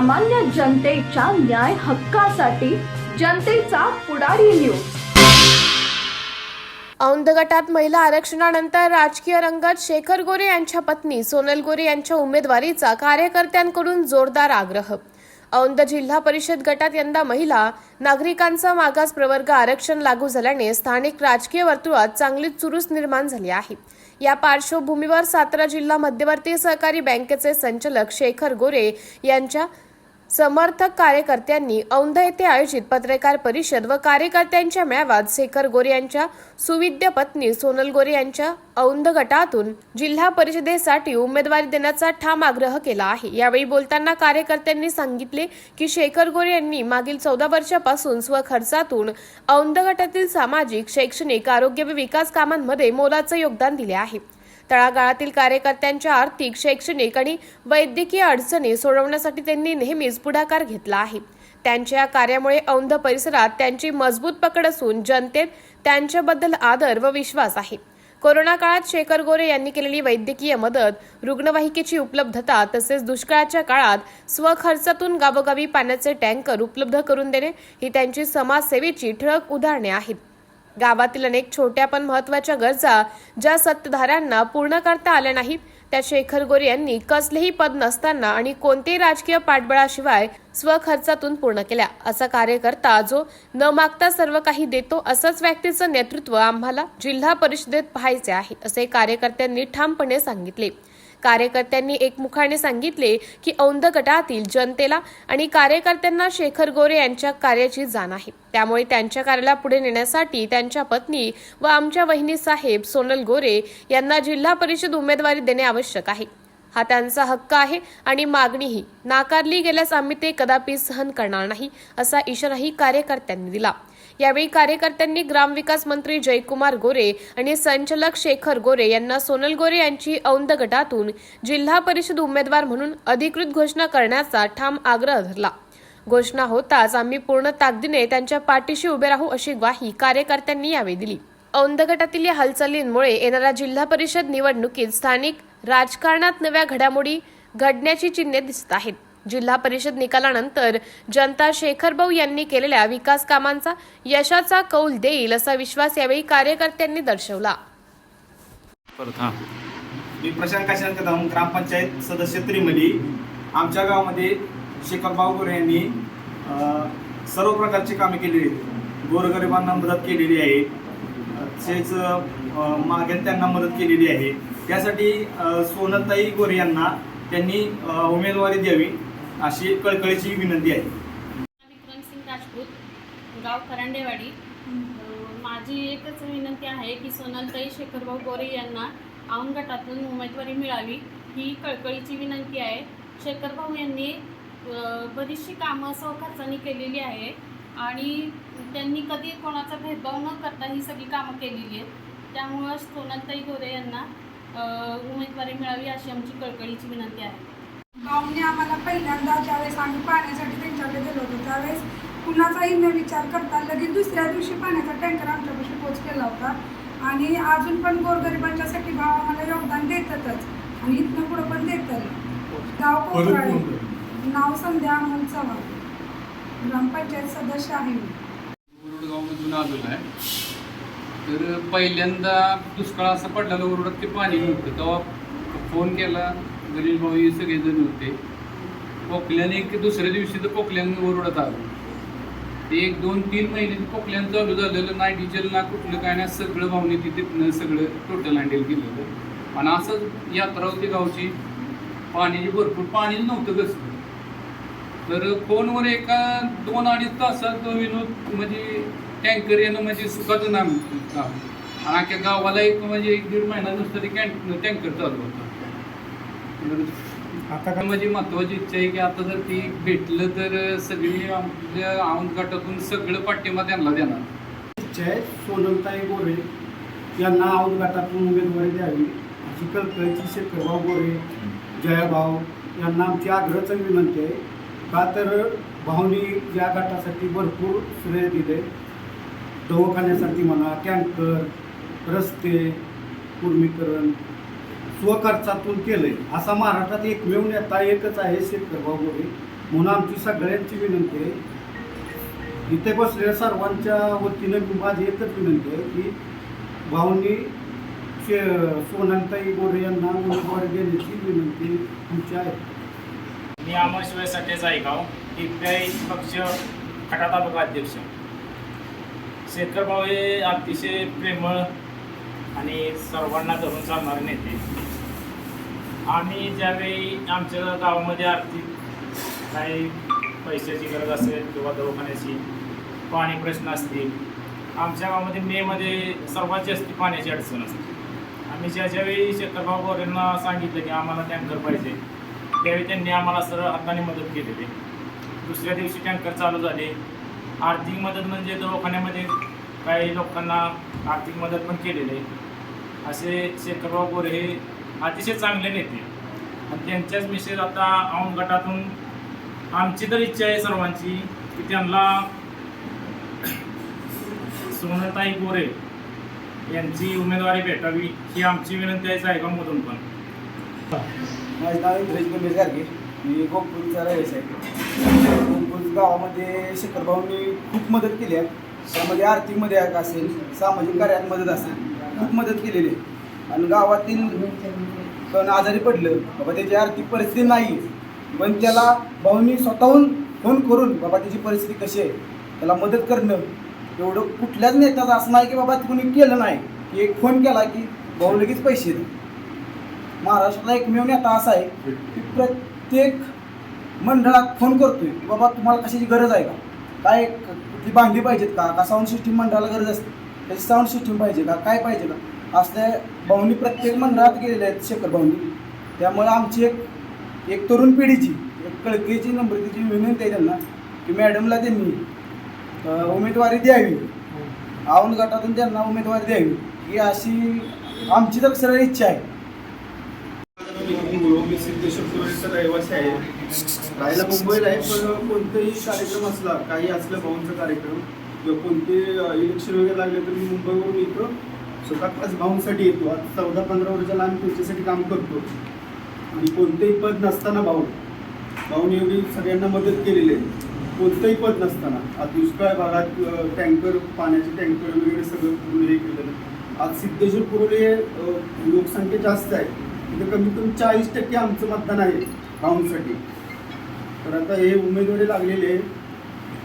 सामान्य जनतेच्या न्याय हक्कासाठी जनतेचा पुढारी न्यूज औंध गटात महिला आरक्षणानंतर राजकीय रंगत शेखर गोरे यांच्या पत्नी सोनल गोरे यांच्या उमेदवारीचा कार्यकर्त्यांकडून जोरदार आग्रह. औंध जिल्हा परिषद गटात यंदा महिला नागरिकांचा मागास प्रवर्ग आरक्षण लागू झाल्याने स्थानिक राजकीय वर्तुळात चांगलीच चुरूस निर्माण झाली आहे. या पार्श्वभूमीवर सातारा जिल्हा मध्यवर्ती सहकारी बँकेचे संचालक शेखर गोरे यांच्या समर्थक कार्यकर्त्यांनी औंध येथे आयोजित पत्रकार परिषद व कार्यकर्त्यांच्या मेळाव्यात शेखर गोरे यांच्या सुविद्य पत्नी सोनल गोरे यांच्या औंध गटातून जिल्हा परिषदेसाठी उमेदवारी देण्याचा ठाम आग्रह केला आहे. यावेळी बोलताना कार्यकर्त्यांनी सांगितले की शेखर गोरे यांनी मागील चौदा वर्षापासून स्वखर्चातून औंध गटातील सामाजिक शैक्षणिक आरोग्य व विकास कामांमध्ये मोलाचं योगदान दिले आहे. तळागाळातील कार्यकर्त्यांच्या आर्थिक शैक्षणिक आणि वैद्यकीय अडचणी सोडवण्यासाठी त्यांनी नेहमीच पुढाकार घेतला आहे. त्यांच्या या कार्यामुळे औंध परिसरात त्यांची मजबूत पकड असून जनतेत त्यांच्याबद्दल आदर व विश्वास आहे. कोरोना काळात शेखर गोरे यांनी केलेली वैद्यकीय मदत रुग्णवाहिकेची उपलब्धता तसेच दुष्काळाच्या काळात स्वखर्चातून गावोगावी पाण्याचे टँकर उपलब्ध करून देणे ही त्यांची समाजसेवेची ठळक उदाहरणे आहेत. गावातील अनेक छोट्या पण महत्त्वाच्या गरजा ज्या सत्ताधाऱ्यांना पूर्ण करता आल्या नाहीत त्या शेखर गोरे यांनी कसलेही पद नसताना आणि कोणतेही राजकीय पाठबळाशिवाय स्वखर्चातून पूर्ण केल्या. असा कार्यकर्ता जो न मागता सर्व काही देतो असंच व्यक्तीचं नेतृत्व आम्हाला जिल्हा परिषदेत पाहायचे आहे असे कार्यकर्त्यांनी ठामपणे सांगितले. कार्यकर्त्यांनी एकमुखाने सांगितले की औंध गटातील जनतेला आणि कार्यकर्त्यांना शेखर गोरे यांच्या कार्याची जाण आहे. त्यामुळे त्यांच्या कार्याला पुढे नेण्यासाठी त्यांच्या पत्नी व आमच्या वहिनी साहेब सोनल गोरे यांना जिल्हा परिषद उमेदवारी देणे आवश्यक आहे. हा त्यांचा हक्क आहे आणि मागणीही. नाकारली गेल्यास आम्ही ते कदापि सहन करणार नाही असा इशाराही कार्यकर्त्यांनी दिला. यावेळी कार्यकर्त्यांनी ग्रामविकास मंत्री जयकुमार गोरे आणि संचालक शेखर गोरे यांना सोनल गोरे यांची औंध गटातून जिल्हा परिषद उमेदवार म्हणून अधिकृत घोषणा करण्याचा ठाम आग्रह धरला. घोषणा होताच आम्ही पूर्ण ताकदीने त्यांच्या पाठीशी उभे राहू अशी ग्वाही कार्यकर्त्यांनी यावेळी दिली. औंध गटातील या हालचालींमुळे येणाऱ्या जिल्हा परिषद निवडणुकीत स्थानिक राजकारणात नव्या घडामोडी घडण्याची चिन्हे दिसत आहेत. जिल्हा परिषद निकालानंतर जनता शेखरभाऊ यांनी केलेल्या विकास कामांचा यशाचा कौल देईल असा विश्वास यावेळी कार्यकर्त्यांनी दर्शवला. मी प्रशांत काशीनाथ कदम ग्रामपंचायत सदस्य त्रिमली आमच्या गावामध्ये शेखर बावगोरे यांनी सर्व प्रकारची कामे केलेली आहेत. गोरगरिबांना मदत केलेली आहे. तसेच मागे त्यांना मदत केलेली आहे. त्यासाठी अ, सोनलताई गोरे यांना त्यांनी उमेदवारी द्यावी. अशी कळकळीची विनंती आहे. विक्रमसिंग राजपूत गाव करंडेवाडी. माझी एकच विनंती आहे की सोनलताई शेखरभाऊ गोरे यांना औंध गटातून उमेदवारी मिळावी ही कळकळीची विनंती आहे. शेखरभाऊ यांनी बरीचशी कामं स्वखर्चाने केलेली आहे आणि त्यांनी कधी कोणाचा भेदभाव न करता ही सगळी कामं केलेली आहेत. त्यामुळं सोनलताई गोरे यांना उमेदवारी मिळावी अशी आमची कळकळीची विनंती आहे. गावने आम्हाला पहिल्यांदा ज्यावेळेस आम्ही पाण्यासाठी त्यांच्याकडे गेलो होतो त्यावेळेस कुणाचाही न विचार करता लगेच दुसऱ्या दिवशी पाण्याचा टँकर आमच्यापाशी पोच केला होता. आणि अजून पण गोरगरिबांच्यासाठी भाव आम्हाला योगदान देतातच आणि इथनं पुढं पण देतात गाव कोकराळे नाव संध्या अमोल चव्हाण. ग्रामपंचायत सदस्य आहे मी. मुरुडगावमधून आलेलो आहे. तर पहिल्यांदा दुष्काळ असं पडलेलं ओरडत ते पाणी नव्हतं तेव्हा फोन केला गरीब भाऊ हे सगळेजण होते. पोकल्याने एक दुसऱ्या दिवशी तर पोकल्यांवर ओरडत आलो. ते एक दोन तीन महिने पोकल्यानं चालू झालेलं ना डिझेल ना कुठलं काय नाही सगळं भावने तिथे सगळं टोटल हँडल केलेलं. आणि असंच यात्रा होती गावची. पाण्याची भरपूर पाणी नव्हतं कसं तर फोनवर एका दोन अडीच तासात विनोद म्हणजे टँकर येणं म्हणजे सुखाचं नाम काम आणि अख्ख्या गावाला एक म्हणजे एक दीड महिना नुसतं ते कॅन टँकर चालू होतं. आता म्हणजे महत्वाची इच्छा आहे की आता जर ती भेटलं तर सगळी आपल्या औंध गटातून सगळं पाठिंबा त्यांना देणार. इच्छा आहे सोनलताई गोरे यांना औंध गटातून उमेदवारी द्यावी. अशी कळकळीची शेखरभाऊ गोरे जयाभाऊ यांना आमची आग्रहाचं विनंती आहे. का तर भाऊनी या गटासाठी भरपूर श्रेय दिले. दवाखान्यासाठी म्हणा टँकर रस्ते कुर्मीकरण स्वखर्चातून केलंय. असा महाराष्ट्रात एकमेव नेता एकच आहे शेखरभाऊ गोरे म्हणून आमची सगळ्यांची विनंती आहे. इथे बसलेल्या सर्वांच्या वतीनं माझी एकच विनंती आहे की भाऊंनी शे सोनंताई गोरे यांना उमेदवारी देण्याची विनंती तुमची आहे. मी अमर सटे जायगाव टिप्याई पक्ष खटा तालुका अध्यक्ष. शेखर भाऊ हे अतिशय प्रेमळ आणि सर्वांना धरून चालणारे नेते. आम्ही ज्यावेळी आमच्या गावामध्ये आर्थिक काही पैशाची गरज असेल किंवा दवाखान्याची पाणी प्रश्न असतील आमच्या गावामध्ये मेमध्ये सर्वात जास्त पाण्याची अडचण असते. आम्ही ज्या ज्यावेळी शेखरभाऊ गोरेंना सांगितलं की आम्हाला टँकर पाहिजे त्यावेळी त्यांनी आम्हाला सरळ हाताने मदत केलेली. दुसऱ्या दिवशी टँकर चालू झाले. आर्थिक मदत म्हणजे दवाखान्यामध्ये काही लोकांना आर्थिक मदत पण केलेली आहे. असे शेखरराव गोरे हे अतिशय चांगले नेते आणि त्यांच्याच मिसेस आता औंध गटातून आमची तर इच्छा आहे सर्वांची की त्यांना सोनताई गोरे यांची उमेदवारी भेटावी ही आमची विनंती आहे जायगावमधून पण. माझं नाव इंद्रज गंभीर गारगे मी गोकुळचा रहिवासी आहे. गोकुळ गावामध्ये शेखरभाऊंनी खूप मदत केली आहे. त्यामध्ये आर्थिक मदत असेल सामाजिक कार्यात मदत असेल खूप मदत केलेली आहे. आणि गावातील पण आजारी पडलं बाबा त्याची आर्थिक परिस्थिती नाही. पण त्याला भाऊनी स्वतःहून फोन करून बाबा त्याची परिस्थिती कशी आहे त्याला मदत करणं एवढं कुठल्याच नेत्याचं असं नाही की बाबा कुणी केलं नाही की एक फोन केला की भाऊ लगेच पैसे दे महाराष्ट्रातला एकमेव नेता असा आहे की प्रत्येक मंडळात फोन करतोय की बाबा तुम्हाला कशाची गरज आहे का? काय ती बांधली पाहिजेत का? का साऊंड सिस्टीम मंडळाला गरज असते? त्याची साऊंड सिस्टीम पाहिजे का? काय पाहिजे का? असल्या भाऊनी प्रत्येक मंडळात गेलेले आहेत शेखर भाऊनी. त्यामुळे आमची एक एक तरुण पिढीची एक कळकेची नम्रतेची विनंती आहे त्यांना की मॅडमला त्यांनी उमेदवारी द्यावी. आवन गटातून त्यांना उमेदवारी द्यावी. ही अशी आमची तर सरळ इच्छा आहे. मी सिद्धेश्वर रहिवासी आहे राहायला मुंबईला आहे पण कोणताही कार्यक्रम असला काही असलं भाऊंचा कार्यक्रम किंवा कोणते इलेक्शन वगैरे लागले तर मी मुंबईवरून इथं स्वतः खास भाऊंसाठी येतो. आज चौदा पंधरा वर्षाला आम्ही त्यांच्यासाठी काम करतो. आणि कोणतेही पद नसताना भाऊ भाऊने एवढी सगळ्यांना मदत केलेली आहे. कोणतंही पद नसताना. आज दुष्काळ भागात टँकर पाण्याचे टँकर वगैरे सगळं पूर्ण हे केलेलं आहे. आज सिद्धेश्वर पुरवली हे लोकसंख्या जास्त आहे. तिथं कमीत कमी चाळीस टक्के आमचं मतदान आहे भाऊंसाठी. तर आता हे उमेदवारी लागलेले आहे.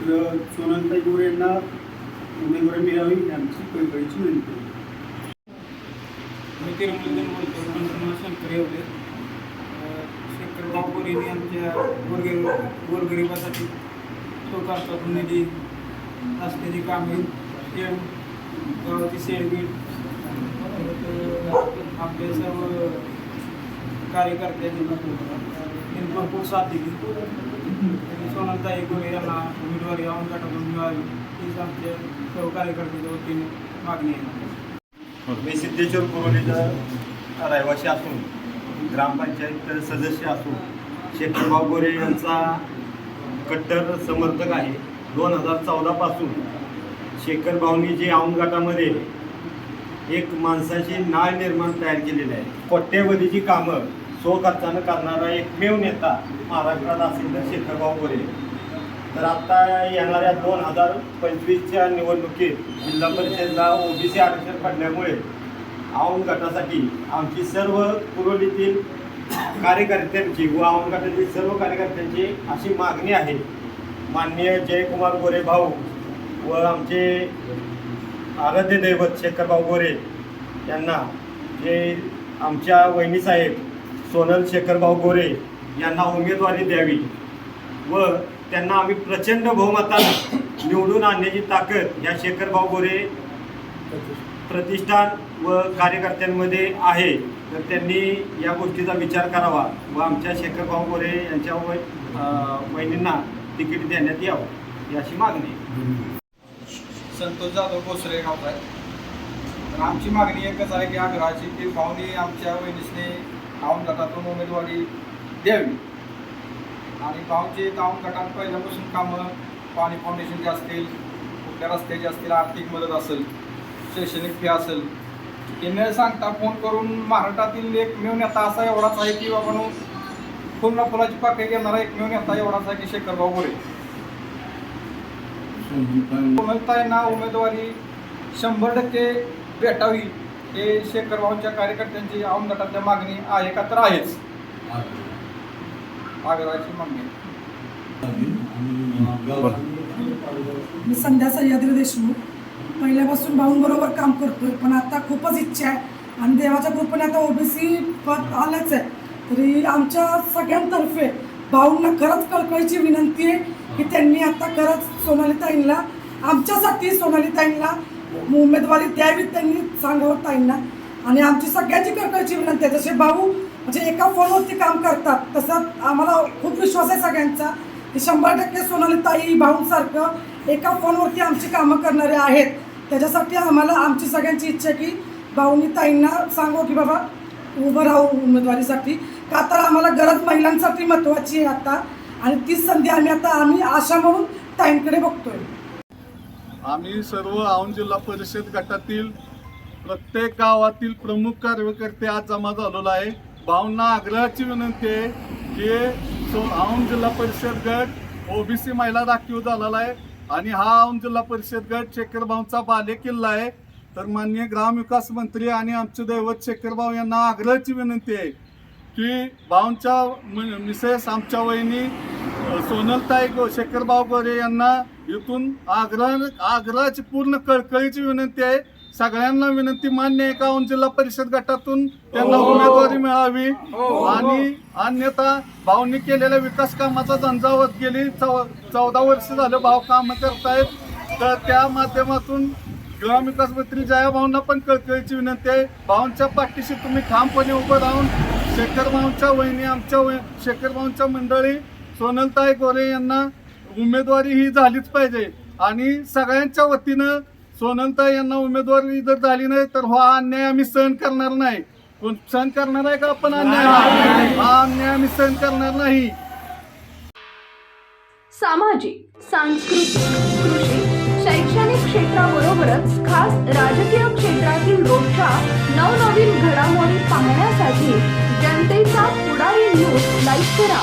तर सोनंताई गोरे यांना उमेदवारी मिळावी यांची आमची कळकळीची विनंती आहे. बोलतो. शंकर येवले शेखर यांनी आमच्या गोरगरी गोरगरिबासाठी स्वतःचा निधी असलेली कामे शेण गावाची शेडबीड परत आपले सर्व कार्यकर्त्यांनी भरपूर साथ दिली. त्यांनी सोनलताई गोरे यांना उमेदवारी औंध गटातून मिळावी हीच आमच्या सर्व कार्यकर्त्याच्या वतीने मागणी आहे मी सिद्धेश्वर कोरोलीचा रहिवासी असून ग्रामपंचायत सदस्य असून शेखरभाऊ गोरे यांचा कट्टर समर्थक आहे. दोन हजार चौदापासून शेखरभावनी जे औंध गटामध्ये एक माणसाची नाळ निर्माण तयार केलेली आहे. कोट्यवधीची कामं स्वखर्चानं करणारा एकमेव नेता महाराष्ट्रात असेल तर शेखरभाऊ गोरे. तर आता येणाऱ्या दोन हजार पंचवीसच्या निवडणुकीत जिल्हा परिषदला ओबीसी आरक्षण पडल्यामुळे औंध गटासाठी आमची सर्व पुरवलीतील कार्यकर्त्यांची व औंध गटातील सर्व कार्यकर्त्यांची अशी मागणी आहे. माननीय जयकुमार गोरे भाऊ व आमचे आराध्य दैवत शेखरभाऊ गोरे यांना जे आमच्या वहिनीसाहेब सोनल शेखरभाऊ गोरे यांना उमेदवारी द्यावी व त्यांना आम्ही प्रचंड बहुमतानं निवडून आणण्याची ताकद या शेखरभाऊ गोरे प्रतिष्ठान व कार्यकर्त्यांमध्ये आहे. तर त्यांनी या गोष्टीचा विचार करावा व आमच्या शेखरभाऊ गोरे यांच्या वय वहिनींना तिकीट देण्यात यावं ही अशी मागणी संतोष जाधव कोसरे गावचा आहे तर आमची मागणी एकच आहे की आग्रहाची की भाऊनी आमच्या वहिनीसने औंध गटातून उमेदवारी द्यावी. आणि भाऊची औंध गटात पहिल्यापासून कामं पाणी फाउंडेशनचे असतील कुठल्या रस्त्याची असतील आर्थिक मदत असेल शैक्षणिक फी असेल हे न सांगता फोन करून महाराष्ट्रातील एकमेव नेता असा एवढाच आहे की बाबांनो फुलना फुलाची पाकळी घेणारा एकमेव नेता एवढाच आहे की शेखरभाऊ गोरे कोमलताईंना उमेदवारी शंभर टक्के भेटावी. हे शेखर भाऊंच्या कार्यकर्त्यांची औन गटातल्या मागणी आहे का तर आहेच. आग्रहाची मागणी. मी संध्या सह्याद्री देशमुख. पहिल्यापासून भाऊंबरोबर काम करतोय पण आता खूपच इच्छा आहे. आणि देवाच्या कृपेने आता ओबीसी पद आलंच आहे. तरी आमच्या सगळ्यांतर्फे भाऊंना खरंच कळकळीची विनंती आहे की त्यांनी आता खरंच सोनाली ताईंना आमच्यासाठी सोनालीताईंना उमेदवारी द्यावी त्यांनी सांगावं ताईंना. आणि आमची सगळ्यांची कळकळची विनंती आहे. जसे भाऊ म्हणजे एका फोनवरती काम करतात तसं आम्हाला खूप विश्वास आहे सगळ्यांचा. की शंभर टक्के सोनाली ताई भाऊंसारखं एका फोनवरती आमची कामं करणारे आहेत. त्याच्यासाठी आम्हाला आमची सगळ्यांची इच्छा आहे की भाऊनी ताईंना सांगू की बाबा उभं राहू उमेदवारीसाठी. का तर आम्हाला गरज महिलांसाठी महत्त्वाची आहे आता. आणि तीच संधी आम्ही आता आम्ही आशा म्हणून ताईंकडे बघतोय. आम्ही सर्व औंध जिल्हा परिषद गटातील प्रत्येक गावातील प्रमुख कार्यकर्ते आज जमा झालेलो आहे. भावना आग्रहाची विनंती आहे की सो औंध जिल्हा परिषद गट ओबीसी महिला राखीव झालेला आहे आणि हा औंध जिल्हा परिषद गट शेखरभाऊंचा बाले किल्ला आहे. तर मान्य ग्रामविकास मंत्री आणि आमचे दैवत शेखरभाऊ यांना आग्रहाची विनंती आहे की भाऊंच्या मिसेस आमच्या वहिनी सोनलताई गो शेखरभाऊ गोरे यांना इथून आग्रह आग्रहाची पूर्ण कळकळीची विनंती आहे. सगळ्यांना विनंती मान्य आहे का? जिल्हा परिषद गटातून त्यांना उमेदवारी मिळावी. आणि अन्यथा भाऊंनी केलेल्या विकास कामाचा झंझावत गेली. चौ चौदा वर्ष झालं भाऊ काम करतायत. तर त्या माध्यमातून ग्रामविकास मंत्री जया भाऊंना पण कळकळीची विनंती आहे. भाऊंच्या पाठीशी तुम्ही ठामपणे उभं राहून शेखर भाऊंच्या वहिनी आमच्या शेखर भाऊंच्या मंडळी सोनलताई गोरे यांना उमेदवारी ही झालीच पाहिजे. आणि सगळ्यांच्या वतीनं सोनलताई यांना उमेदवारी जर झाली नाही तर हा अन्याय आम्ही सहन करणार नाही. कोण सहन करणार आहे का आपण अन्याय? हा अन्याय आम्ही सहन करणार नाही. सामाजिक सांस्कृतिक कृषी शैक्षणिक क्षेत्राबरोबरच खास राजकीय क्षेत्रातील रोजच्या नवनवीन घडामोडी पाहण्यासाठी जनतेचा पुढारी न्यूज लाईक करा.